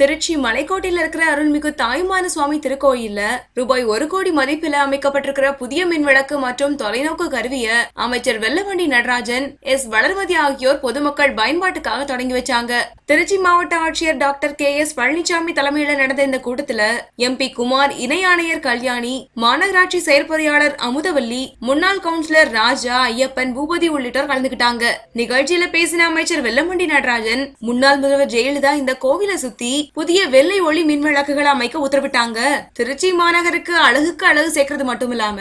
திருச்சி மலைக்கோட்டையில் இருக்கிற அருள்மிகு தாயுமான சுவாமி திருக்கோயில்ல ரூபாய் ஒரு கோடி மதிப்பில் அமைக்கப்பட்டிருக்கிற புதிய மின் விளக்கு மற்றும் தொலைநோக்கு கருவிய அமைச்சர் வெல்லவண்டி நடராஜன் எஸ். வளர்மதி ஆகியோர் பொதுமக்கள் பயன்பாட்டுக்காக தொடங்கி வச்சாங்க. திருச்சி மாவட்ட ஆட்சியர் டாக்டர் கே எஸ் பழனிசாமி தலைமையில நடந்த இந்த கூட்டத்துல எம்பி குமார் இணை ஆணையர் கல்யாணி மாநகராட்சி செயற்பொறியாளர் அமுதவல்லி முன்னாள் கவுன்சிலர் ராஜா ஐயப்பன் பூபதி உள்ளிட்டோர் கலந்துகிட்டாங்க. நிகழ்ச்சியில பேசின அமைச்சர் வெல்லமண்டி நடராஜன் முன்னாள் முதல்வர் ஜெயலலிதா இந்த கோவிலை சுத்தி புதிய வெள்ளை ஒளி மின் விளக்குகளை அமைக்க உத்தரவிட்டாங்க. திருச்சி மாநகருக்கு அழகுக்கு அழகு சேர்க்கறது மட்டும் இல்லாம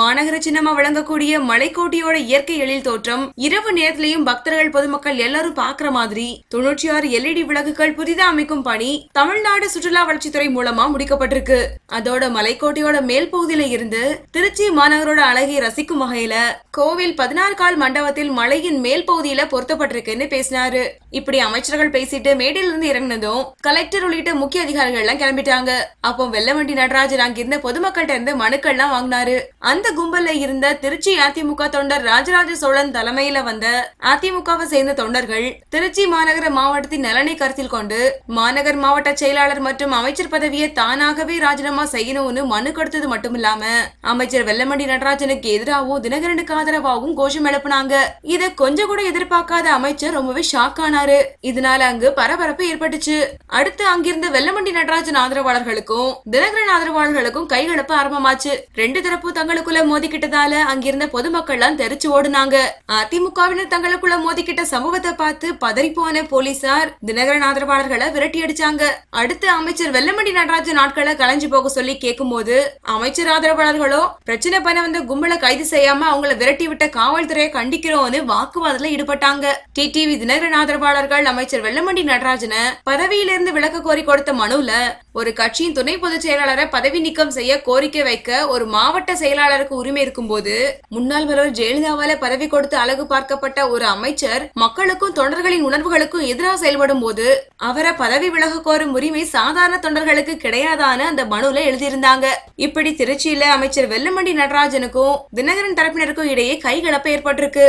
மாநகர சின்னமா வழங்கக்கூடிய மலைக்கோட்டையோட இயற்கை எழில் தோற்றம் இரவு நேரத்திலையும் பக்தர்கள் பொதுமக்கள் எல்லாரும் பாக்குற மாதிரி தொண்ணூற்றி ஆறு எல்இடி விளக்குகள் புதிதா அமைக்கும் பணி தமிழ்நாடு சுற்றுலா வளர்ச்சித்துறை மூலமா முடிக்கப்பட்டிருக்கு. அதோட மலைக்கோட்டையோட மேல் பகுதியில இருந்து திருச்சி மாநகரோட அழகை ரசிக்கும் வகையில கோவில் பதினாறு கால் மண்டபத்தில் மலையின் மேல் பகுதியில பொருத்தப்பட்டிருக்குன்னு பேசினாரு. இப்படி அமைச்சர்கள் பேசிட்டு மேடையில இருந்து இறங்கினதும் கலெக்டர் உள்ளிட்ட முக்கிய அதிகாரிகள் எல்லாம் கிளம்பிட்டாங்க. அப்போ வெள்ளவண்டி நடராஜன் அங்கிருந்த பொதுமக்கள்கிட்ட இருந்து மனுக்கள் எல்லாம் வாங்கினாரு. அந்த கும்பல்ல இருந்த திருச்சி அதிமுக தொண்டர் ராஜராஜ சோழன் தலைமையில வந்த அதிமுகவை சேர்ந்த தொண்டர்கள் திருச்சி மாநகர மாவட்டத்தின் நலனை கருத்தில் கொண்டு மாநகர் மாவட்ட செயலாளர் மற்றும் அமைச்சர் பதவியை தானாகவே ராஜினாமா செய்யணும்னு மனு கொடுத்தது மட்டும் இல்லாம அமைச்சர் வெள்ளமண்டி நடராஜனுக்கு எதிராகவும் தினகரனுக்கு ஆதரவாகவும் கோஷம் எழுப்புனாங்க. இத கொஞ்சம் கூட எதிர்பார்க்காத அமைச்சர் ரொம்பவே ஷாக்கான ஆனாரு இதனால அங்கு பரபரப்பு ஏற்பட்டுச்சு. அடுத்து அங்கிருந்த வெள்ளமண்டி நடராஜன் ஆதரவாளர்களுக்கும் தினகரன் ஆதரவாளர்களுக்கும் கைகலப்பு ஆரம்பமாச்சு. ரெண்டு தரப்பு தங்களுக்குள்ள மோதிக்கிட்டதால அங்கிருந்த பொதுமக்கள் எல்லாம் தெரிச்சு ஓடுனாங்க. அதிமுகவினர் தங்களுக்குள்ள மோதிக்கிட்ட சம்பவத்தை பார்த்து பதறி போன போலீசார் தினகரன் ஆதரவாளர்களை விரட்டி அடிச்சாங்க. அடுத்து அமைச்சர் வெள்ளமண்டி நடராஜன் நாட்களை கலைஞ்சு போக சொல்லி கேட்கும் போது அமைச்சர் ஆதரவாளர்களோ பிரச்சனை பண்ண வந்த கும்பலை கைது செய்யாம அவங்கள விரட்டி விட்ட காவல்துறையை கண்டிக்கிறோம்னு வாக்குவாதத்துல ஈடுபட்டாங்க. டிடிவி தினகரன் ஆதரவாளர் ஆதரவாளர்கள் அமைச்சர் வெள்ளமண்டி நடராஜனை பதவியிலிருந்து விலக்க கோரி கொடுத்த மனுல ஒரு கட்சியின் துணை பொதுச் செயலாளரை பதவி நீக்கம் செய்ய கோரிக்கை வைக்க ஒரு மாவட்ட செயலாளருக்கு உரிமை இருக்கும்போது முன்னாள் முதல்வர் ஜெயலலிதாவால பதவி கொடுத்து அழகு பார்க்கப்பட்ட ஒரு அமைச்சர் மக்களுக்கும் தொண்டர்களின் உணர்வுகளுக்கும் எதிராக செயல்படும் போது அவரை பதவி விலக கோரும் உரிமை சாதாரண தொண்டர்களுக்கு கிடையாதான்னு அந்த மனுல எழுதியிருந்தாங்க. இப்படி திருச்சியில அமைச்சர் வெல்லமண்டி நடராஜனுக்கும் தினகரன் தரப்பினருக்கும் இடையே கைகலப்பு ஏற்பட்டிருக்கு.